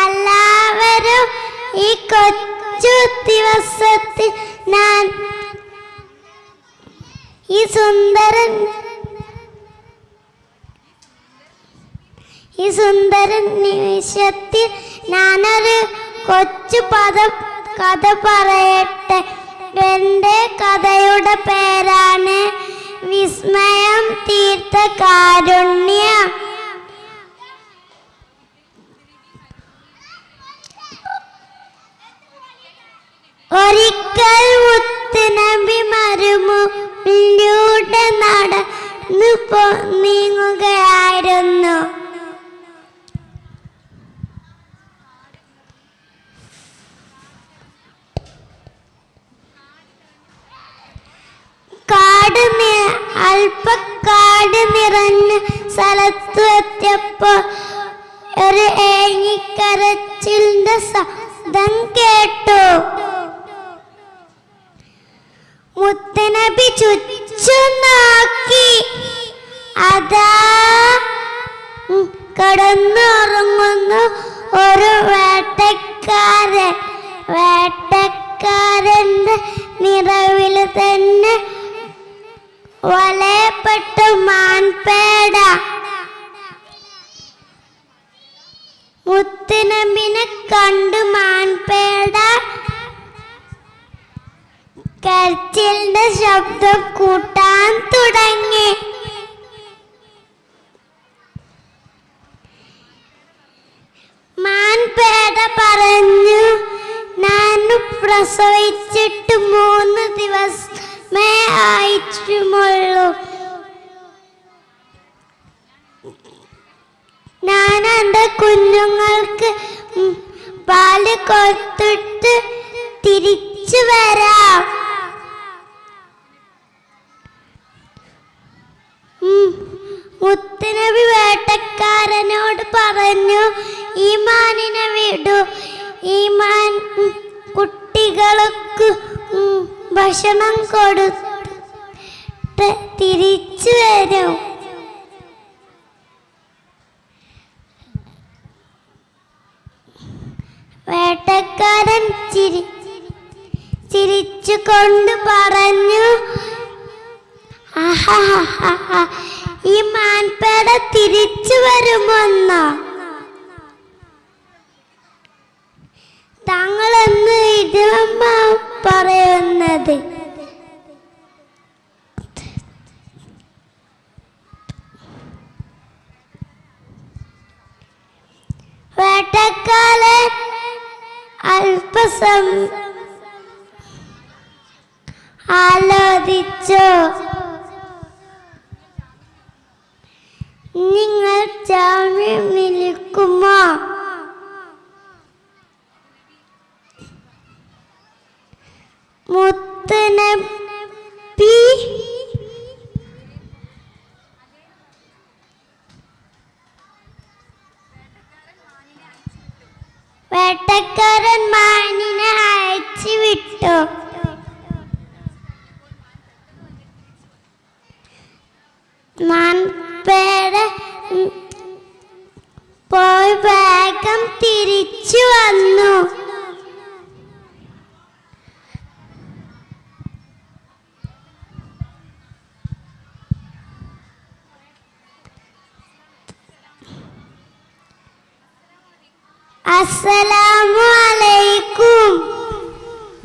എല്ലാവരും ഈ കൊച്ചു ദിവസത്തിൽ ഞാൻ ഈ സുന്ദരൻ ഈ സുന്ദര നിമിഷത്തിൽ ഞാനൊരു കൊച്ചു പദ കഥ പറയട്ടെ. എന്റെ കഥയുടെ പേരാണ്. വിസ്മയം തീർത്ത കാരുണ്യം ഒരിക്കൽ മുത്തുനബി മരുമുലൂടെ നടന്നു പോ നീങ്ങുകയായിരുന്നു. കാട് അല്പക്കാട് നിറഞ്ഞ സ്ഥലത്തു എത്തിയപ്പോ ഒരു ഏങ്ങിക്കരച്ചിലിന്റെ ശബ്ദം കേട്ടു. മുത്തനബി ചുച്ചു നോക്കി അതാ കടന്നുറങ്ങുന്നു ഒരു വേട്ടക്കാരൻ. വേട്ടക്കാരന്റെ നിറവിൽ തന്നെ വലയപ്പെട്ട മാൻപേട. മുത്തുനബിനെ കണ്ടു മാൻപേട. കരച്ചിലിന്റെ ശബ്ദം കൂട്ടാൻ തുടങ്ങി. മാൻപേട പറഞ്ഞു ഞാൻ പ്രസവിച്ചിട്ട് മൂന്ന് ദിവസമേ ആയിട്ടുമുള്ളൂ. ഞാൻ എന്റെ കുഞ്ഞുങ്ങൾക്ക് പാൽ കൊടുത്തിട്ട് തിരിച്ചു വരാം. പറഞ്ഞു ഈമാനിനെ മാനിനെ ഈമാൻ കുട്ടികൾക്ക് ഭക്ഷണം കൊടുത്ത് തിരിച്ചു വരും. വേട്ടക്കാരൻ ചിരി ചിരിച്ചു കൊണ്ട് പറഞ്ഞു ആഹാ ഈ തിരിച്ചു വരുമെന്ന താങ്കൾ എന്ന് ഇതിനമ്മ പറയുന്നത്. വേട്ടക്കാലൻ അല്പസം ആലോചിച്ചു. നിൽക്കുമോ മുത്തനബി വേട്ടക്കാരൻ മാനിനെ അയച്ചു വിട്ടു. വേഗം തിരിച്ചു വന്നു. അസ്സലാമു അലൈക്കും.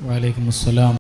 വലൈക്കും അസ്സലാം